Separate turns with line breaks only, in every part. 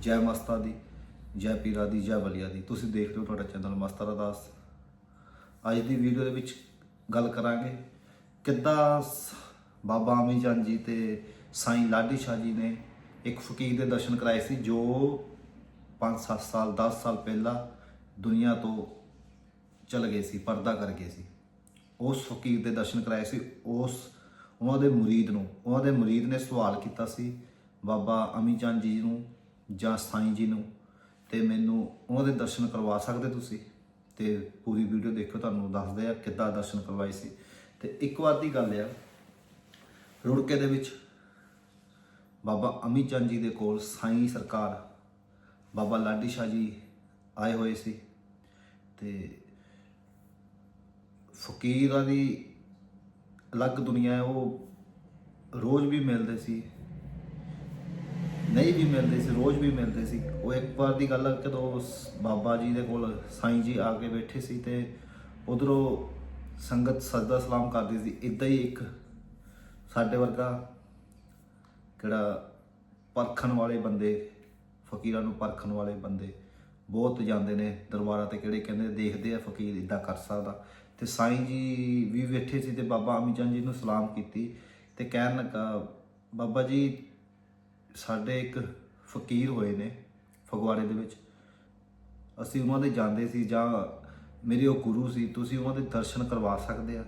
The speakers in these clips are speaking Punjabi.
ਜੈ ਮਸਤਾ ਦੀ, ਜੈ ਪੀਰਾ ਦੀ, ਜੈ ਬਲੀਆ ਦੀ। ਤੁਸੀਂ ਦੇਖ ਰਹੇ ਹੋ ਤੁਹਾਡਾ ਚੈਨਲ ਮਸਤਾ ਅਰਦਾਸ ਅੱਜ ਦੀ ਵੀਡੀਓ ਦੇ ਵਿੱਚ ਗੱਲ ਕਰਾਂਗੇ ਕਿੱਦਾਂ ਸ- ਬਾਬਾ ਅਮੀ ਚੰਦ ਜੀ ਤੇ ਸਾਈਂ ਲਾਡੀ ਸ਼ਾਹ ਜੀ ਨੇ ਇੱਕ ਫਕੀਰ ਦੇ ਦਰਸ਼ਨ ਕਰਾਏ ਸੀ, ਜੋ 5-7 ਸਾਲ 10 ਸਾਲ ਪਹਿਲਾਂ ਦੁਨੀਆ ਤੋਂ ਚਲ ਗਏ ਸੀ, ਪਰਦਾ ਕਰ ਗਏ ਸੀ। ਉਸ ਫਕੀਰ ਦੇ ਦਰਸ਼ਨ ਕਰਾਏ ਸੀ, ਉਸ ਉਹਨਾਂ ਦੇ ਮੁਰੀਦ ਨੂੰ, ਉਹਨਾਂ ਦੇ ਮੁਰੀਦ ਨੇ ਸਵਾਲ ਕੀਤਾ ਸੀ, ਬਾਬਾ ਅਮੀ ਚੰਦ ਜੀ ਨੂੰ ਜਾਂ ਸਾਈਂ ਜੀ ਨੂੰ, ਤੇ ਮੈਨੂੰ ਉਹਨਾਂ ਦੇ ਦਰਸ਼ਨ ਕਰਵਾ ਸਕਦੇ ਤੁਸੀਂ? ਤੇ ਪੂਰੀ ਵੀਡੀਓ ਦੇਖੋ ਤੁਹਾਨੂੰ ਦੱਸਦੇ ਆ ਕਿੱਦਾਂ ਦਰਸ਼ਨ ਕਰਵਾਏ ਸੀ। ਤੇ ਇੱਕ ਵਾਰ ਦੀ ਗੱਲ ਆ, ਰੁੜਕੇ ਦੇ ਵਿੱਚ ਬਾਬਾ ਅਮੀ ਚੰਦ ਜੀ ਦੇ ਕੋਲ ਸਾਈਂ ਸਰਕਾਰ, ਬਾਬਾ ਲਾਡੀ ਸ਼ਾਹ ਜੀ ਆਏ ਹੋਏ ਸੀ। ਤੇ ਫਕੀਰਾਂ ਦੀ ਅਲੱਗ ਦੁਨੀਆ ਹੈ, ਉਹ ਰੋਜ਼ ਵੀ ਮਿਲਦੇ ਸੀ। ਨਹੀਂ ਵੀ ਮਿਲਦੇ ਸੀ, ਰੋਜ਼ ਵੀ ਮਿਲਦੇ ਸੀ। ਉਹ ਇੱਕ ਵਾਰ ਦੀ ਗੱਲ ਹੈ ਜਦੋਂ ਸ- ਬਾਬਾ ਜੀ ਦੇ ਕੋਲ ਸਾਈਂ ਜੀ ਆ ਕੇ ਬੈਠੇ ਸੀ ਤੇ ਉਧਰੋਂ ਸੰਗਤ ਸਜਦਾ ਸਲਾਮ ਕਰਦੀ ਸੀ ਇਦਾਂ ਹੀ ਇੱਕ ਸਾਡੇ ਵਰਗਾ ਕਿਹੜਾ ਪਰਖਣ ਵਾਲੇ ਬੰਦੇ, ਫਕੀਰਾਂ ਨੂੰ ਪਰਖਣ ਵਾਲੇ ਬੰਦੇ ਬਹੁਤ ਜਾਂਦੇ ਨੇ ਦਰਬਾਰਾਂ ਤੇ, ਕਿਹੜੇ ਕਹਿੰਦੇ ਦੇਖਦੇ ਆ ਫਕੀਰ ਇਦਾਂ ਕਰ ਸਕਦਾ। ਤੇ ਸਾਈਂ ਜੀ ਵੀ ਬੈਠੇ ਸੀ ਤੇ ਬਾਬਾ ਅਮੀ ਚੰਦ ਜੀ ਨੂੰ ਸਲਾਮ ਕੀਤੀ ਤੇ ਕਹਿਣ ਲੱਗਾ, ਬਾਬਾ ਜੀ ਸਾਡੇ ਇੱਕ ਫਕੀਰ ਹੋਏ ਨੇ ਫਗਵਾੜੇ ਦੇ ਵਿੱਚ। ਅਸੀਂ ਉਹਨਾਂ ਦੇ ਜਾਂਦੇ ਸੀ ਜਾਂ ਮੇਰੇ ਉਹ ਗੁਰੂ ਸੀ, ਤੁਸੀਂ ਉਹਨਾਂ ਦੇ ਦਰਸ਼ਨ ਕਰਵਾ ਸਕਦੇ ਆ।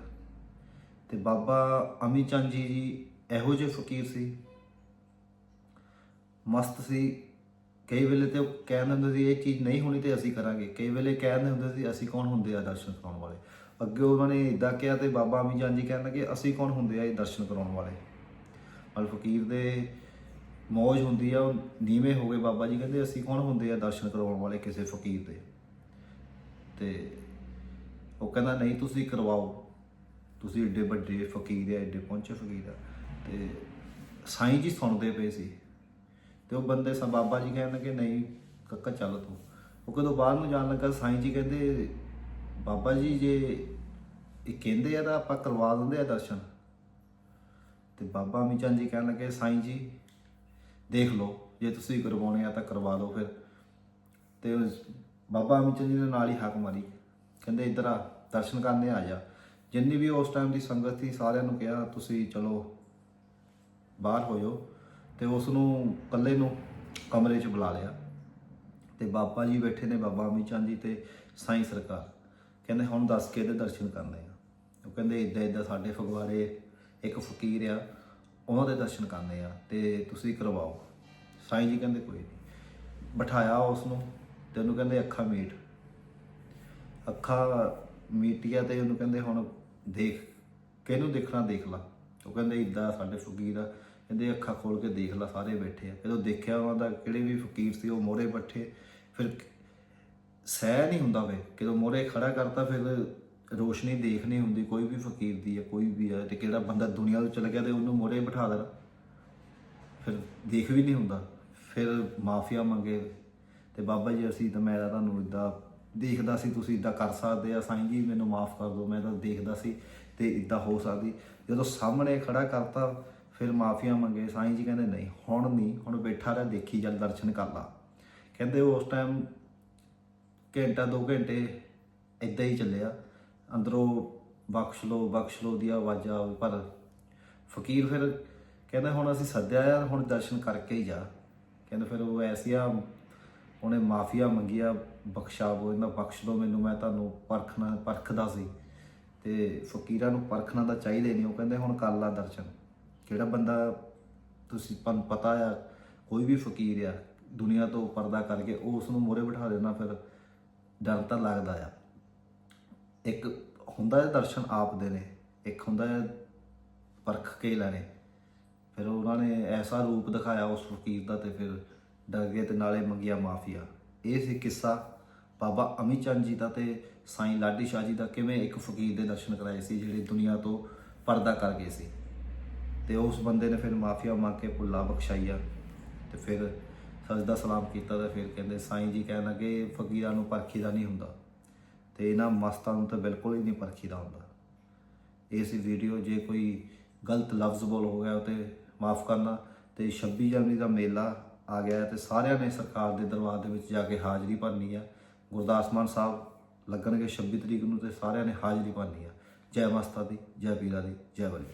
ਤੇ ਬਾਬਾ ਅਮੀ ਚੰਦ ਜੀ ਜੀ ਇਹੋ ਜਿਹੇ ਫਕੀਰ ਸੀ। ਮਸਤ ਸੀ। ਕਈ ਵੇਲੇ ਤੇ ਉਹ ਕਹਿੰਦੇ ਹੁੰਦੇ ਸੀ, ਇਹ ਚੀਜ਼ ਨਹੀਂ ਹੋਣੀ ਤੇ ਅਸੀਂ ਕਰਾਂਗੇ। ਕਈ ਵੇਲੇ ਕਹਿੰਦੇ ਹੁੰਦੇ ਸੀ, ਅਸੀਂ ਕੌਣ ਹੁੰਦੇ ਆ ਦਰਸ਼ਨ ਕਰਾਉਣ ਵਾਲੇ? ਅੱਗੇ ਉਹਨਾਂ ਨੇ ਇਦਾਂ ਕਿਹਾ ਤੇ ਬਾਬਾ ਅਮੀ ਚੰਦ ਜੀ ਕਹਿਣ ਲੱਗੇ, ਅਸੀਂ ਕੌਣ ਹੁੰਦੇ ਆ ਇਹ ਦਰਸ਼ਨ ਕਰਾਉਣ ਵਾਲੇ? ਮਲ ਫਕੀਰ ਦੇ ਮੌਜ ਹੁੰਦੀ ਆ, ਉਹ ਨੀਵੇਂ ਹੋ ਗਏ ਬਾਬਾ ਜੀ, ਕਹਿੰਦੇ ਅਸੀਂ ਕੌਣ ਹੁੰਦੇ ਆ ਦਰਸ਼ਨ ਕਰਵਾਉਣ ਵਾਲੇ ਕਿਸੇ ਫਕੀਰ ਦੇ? ਤੇ ਉਹ ਕਹਿੰਦਾ, ਨਹੀਂ, ਤੁਸੀਂ ਕਰਵਾਓ। ਤੁਸੀਂ ਏਡੇ ਵੱਡੇ ਫਕੀਰ ਆ, ਏਡੇ ਪਹੁੰਚੇ ਫਕੀਰ ਆ। ਤੇ ਸਾਈਂ ਜੀ ਸੁਣਦੇ ਪਏ ਸੀ ਤੇ ਉਹ ਬੰਦੇ ਸਾ, ਬਾਬਾ ਜੀ ਕਹਿਣ ਲੱਗੇ, ਨਹੀਂ, ਕੱਕਾ, ਚੱਲ ਤੂੰ। ਉਹ ਕਦੋਂ ਬਾਹਰ ਨੂੰ ਜਾਣ ਲੱਗਾ, ਸਾਈਂ ਜੀ ਕਹਿੰਦੇ, ਬਾਬਾ ਜੀ, ਜੇ ਇਹ ਕਹਿੰਦੇ ਆ ਤਾਂ ਆਪਾਂ ਕਰਵਾ ਦਿੰਦੇ ਆ ਦਰਸ਼ਨ। ਤੇ ਬਾਬਾ ਮੀਚੰਦ ਜੀ ਕਹਿਣ ਲੱਗੇ, ਸਾਈਂ ਜੀ ਦੇਖ ਲਓ, ਜੇ ਤੁਸੀਂ ਕਰਵਾਉਣੇ ਆ ਤਾਂ ਕਰਵਾ ਲਓ ਫਿਰ। ਤੇ ਉਸ ਬਾਬਾ ਮੀਚੰਦ ਜੀ ਨੇ ਨਾਲ ਹੀ ਹੱਕ ਮਾਰੀ। ਕਹਿੰਦੇ ਇੱਧਰ ਆ, ਦਰਸ਼ਨ ਕਰਨੇ ਆ ਜਾ। ਜਿੰਨੀ ਵੀ ਉਸ ਟਾਈਮ ਦੀ ਸੰਗਤ ਸੀ, ਸਾਰਿਆਂ ਨੂੰ ਕਿਹਾ, ਤੁਸੀਂ ਚਲੋ, ਬਾਹਰ ਹੋ ਜਾਓ। ਤੇ ਉਸ ਨੂੰ ਇਕੱਲੇ ਨੂੰ ਕਮਰੇ 'ਚ ਬੁਲਾ ਲਿਆ। ਤੇ ਬਾਬਾ ਜੀ ਬੈਠੇ ਨੇ, ਬਾਬਾ ਅਮੀ ਚੰਦ ਜੀ ਤੇ ਸਾਈਂ ਸਰਕਾਰ। ਕਹਿੰਦੇ, ਹੁਣ ਦੱਸ ਕੇ ਇਹਦੇ ਦਰਸ਼ਨ ਕਰਨੇ ਆ? ਉਹ ਕਹਿੰਦੇ ਇਦਾਂ ਇਦਾਂ ਸਾਡੇ ਫਗਵਾੜੇ ਇੱਕ ਫਕੀਰ ਆ ਉਹਨਾਂ ਦੇ ਦਰਸ਼ਨ ਕਰਨੇ ਆ ਤੇ ਤੁਸੀਂ ਕਰਵਾਓ। ਸਾਈਂ ਜੀ ਕਹਿੰਦੇ ਕੋਈ ਨਹੀਂ ਬਿਠਾਇਆ ਉਸ ਨੂੰ ਤੇ ਉਹਨੂੰ ਕਹਿੰਦੇ ਅੱਖਾਂ ਮੀਟ। ਅੱਖਾਂ ਮੀਟੀਆਂ ਤੇ ਉਹਨੂੰ ਕਹਿੰਦੇ ਹੁਣ ਦੇਖ, ਕਿਹਨੂੰ ਦੇਖਣਾ ਦੇਖ ਲਾ। ਉਹ ਕਹਿੰਦੇ ਇਦਾਂ ਸਾਡੇ ਫਕੀਰ ਆ। ਕਹਿੰਦੇ ਅੱਖਾਂ ਖੋਲ ਕੇ ਦੇਖ ਲਾ, ਸਾਰੇ ਬੈਠੇ ਆ। ਜਦੋਂ ਦੇਖਿਆ ਉਹਨਾਂ ਦਾ ਕਿਹੜੇ ਵੀ ਫਕੀਰ ਸੀ, ਉਹ ਮੋਰੇ ਬੈਠੇ। ਫਿਰ ਸਹਿ ਨਹੀਂ ਹੁੰਦਾ ਵੇ। ਜਦੋਂ ਮੋਰੇ ਖੜਾ ਕਰਤਾ ਫਿਰ ਰੋਸ਼ਨੀ ਦੇਖ ਨਹੀਂ ਹੁੰਦੀ, ਕੋਈ ਵੀ ਫਕੀਰ ਦੀ ਹੈ ਕੋਈ ਵੀ ਹੈ ਤੇ ਕਿਹੜਾ ਬੰਦਾ ਦੁਨੀਆ ਤੋਂ ਚਲ ਗਿਆ ਤੇ ਉਹਨੂੰ ਮੋਰੇ ਬਿਠਾ ਦੇਣਾ। ਫਿਰ ਦੇਖ ਵੀ ਨਹੀਂ ਹੁੰਦਾ। ਫਿਰ ਮਾਫੀਆ ਮੰਗੇ ਤੇ ਬਾਬਾ ਜੀ, ਅਸੀਂ ਤਾਂ ਮੈਂ ਤਾਂ ਤੁਹਾਨੂੰ ਇਦਾਂ ਦੇਖਦਾ ਸੀ, ਤੁਸੀਂ ਇਦਾਂ ਕਰ ਸਕਦੇ ਆ, ਸਾਈਂ ਜੀ, ਮੈਨੂੰ ਮਾਫ ਕਰ ਦਿਓ, ਮੈਂ ਤਾਂ ਦੇਖਦਾ ਸੀ ਤੇ ਇਦਾਂ ਹੋ ਸਕਦੀ। ਜਦੋਂ ਸਾਹਮਣੇ ਖੜਾ ਕਰਤਾ, ਫਿਰ ਮਾਫੀਆ ਮੰਗੇ, ਸਾਈਂ ਜੀ ਕਹਿੰਦੇ, ਨਹੀਂ, ਹੁਣ ਨਹੀਂ, ਹੁਣ ਬੈਠਾ ਰਹਿ, ਦੇਖੀ ਚੱਲ, ਦਰਸ਼ਨ ਕਰ ਲਾ। ਕਹਿੰਦੇ ਉਸ ਟਾਈਮ ਘੰਟਾ, ਦੋ ਘੰਟੇ ਇਦਾਂ ਹੀ ਚੱਲਿਆ। ਅੰਦਰੋਂ ਬਖਸ਼ ਲੋ ਬਖਸ਼ ਲੋ ਦੀ ਆਵਾਜ਼ਾਂ ਆਵੇ ਪਰ ਫਕੀਰ ਫਿਰ ਕਹਿੰਦਾ ਹੁਣ ਅਸੀਂ ਸੱਦਿਆ ਆ ਹੁਣ ਦਰਸ਼ਨ ਕਰਕੇ ਹੀ ਜਾ। ਕਹਿੰਦੇ ਫਿਰ ਉਹ ਐਸੀਆ ਉਹਨੇ ਮਾਫੀਆ ਮੰਗਿਆ ਬਖਸ਼ਾਵੋ ਇਹਨਾਂ ਬਖਸ਼ ਲੋ ਮੈਨੂੰ, ਮੈਂ ਤੁਹਾਨੂੰ ਪਰਖਣਾ, ਪਰਖਦਾ ਸੀ। ਤੇ ਫਕੀਰਾਂ ਨੂੰ ਪਰਖਣਾ ਤਾਂ ਚਾਹੀਦੇ ਨਹੀਂ, ਉਹ ਕਹਿੰਦੇ ਹੁਣ ਕਰ ਲਾ ਦਰਸ਼ਨ। ਕਿਹੜਾ ਬੰਦਾ ਤੁਸੀਂ ਤੁਹਾਨੂੰ ਪਤਾ ਆ, ਕੋਈ ਵੀ ਫਕੀਰ ਆ, ਦੁਨੀਆ ਤੋਂ ਪਰਦਾ ਕਰਕੇ ਉਹ ਉਸ ਨੂੰ ਮੋਰੇ ਬਿਠਾ ਦੇਣਾ, ਫਿਰ ਡਰ ਤਾਂ ਲੱਗਦਾ ਆ। ਇੱਕ ਹੁੰਦਾ ਹੈ ਦਰਸ਼ਨ ਆਪ ਦੇ ਨੇ, ਇੱਕ ਹੁੰਦਾ ਹੈ ਪਰਖ ਕੇ ਲੈਣੇ। ਫਿਰ ਉਹਨਾਂ ਨੇ ਐਸਾ ਰੂਪ ਦਿਖਾਇਆ ਉਸ ਫਕੀਰ ਦਾ ਤੇ ਫਿਰ ਡਰ ਗਏ ਤੇ ਨਾਲੇ ਮੰਗਿਆ ਮਾਫੀਆ। ਇਹ ਸੀ ਕਿੱਸਾ ਬਾਬਾ ਅਮੀ ਚੰਦ ਜੀ ਦਾ ਤੇ ਸਾਈਂ ਲਾਡੀ ਸ਼ਾਹ ਜੀ ਦਾ ਕਿਵੇਂ ਇੱਕ ਫਕੀਰ ਦੇ ਦਰਸ਼ਨ ਕਰਾਏ ਸੀ ਜਿਹੜੇ ਦੁਨੀਆ ਤੋਂ ਪਰਦਾ ਕਰ ਗਏ ਸੀ। ਤੇ ਉਸ ਬੰਦੇ ਨੇ ਫਿਰ ਮਾਫੀਆ ਮੰਗ ਕੇ ਭੁੱਲਾ ਬਖਸ਼ਾਈਆ ਤੇ ਫਿਰ ਸਜਦਾ ਸਲਾਮ ਕੀਤਾ ਤੇ ਫਿਰ ਕਹਿੰਦੇ ਸਾਈਂ ਜੀ ਕਹਿਣ ਲੱਗੇ, ਫਕੀਰਾਂ ਨੂੰ ਪਰਖੀਦਾ ਨਹੀਂ ਹੁੰਦਾ। ਤੇ ਇਹਨਾਂ ਮਸਤਾਂ ਨੂੰ ਤਾਂ ਬਿਲਕੁਲ ਹੀ ਨਹੀਂ ਪਰਖੀਦਾ ਹੁੰਦਾ। ਇਸ ਵੀਡੀਓ ਜੇ ਕੋਈ ਗਲਤ ਲਫ਼ਜ਼ ਬੋਲ ਹੋ ਗਿਆ ਉਹ ਤੇ ਮਾਫ ਕਰਨਾ ਤੇ 26 ਜਨਵਰੀ ਦਾ ਮੇਲਾ ਆ ਗਿਆ ਹੈ ਤੇ ਸਾਰਿਆਂ ਨੇ ਸਰਕਾਰ ਦੇ ਦਰਬਾਰ ਦੇ ਵਿੱਚ ਜਾ ਕੇ ਹਾਜ਼ਰੀ ਭਰਨੀ ਆ। ਗੁਰਦਾਸ ਮਾਨ ਸਾਹਿਬ ਲੱਗਣਗੇ 26 ਤਰੀਕ ਨੂੰ ਤੇ ਸਾਰਿਆਂ ਨੇ ਹਾਜ਼ਰੀ ਭਰਨੀ ਆ। ਜੈ ਮਸਤਾ ਦੀ, ਜੈ ਪੀਰਾ ਦੀ, ਜੈ ਬਲੀ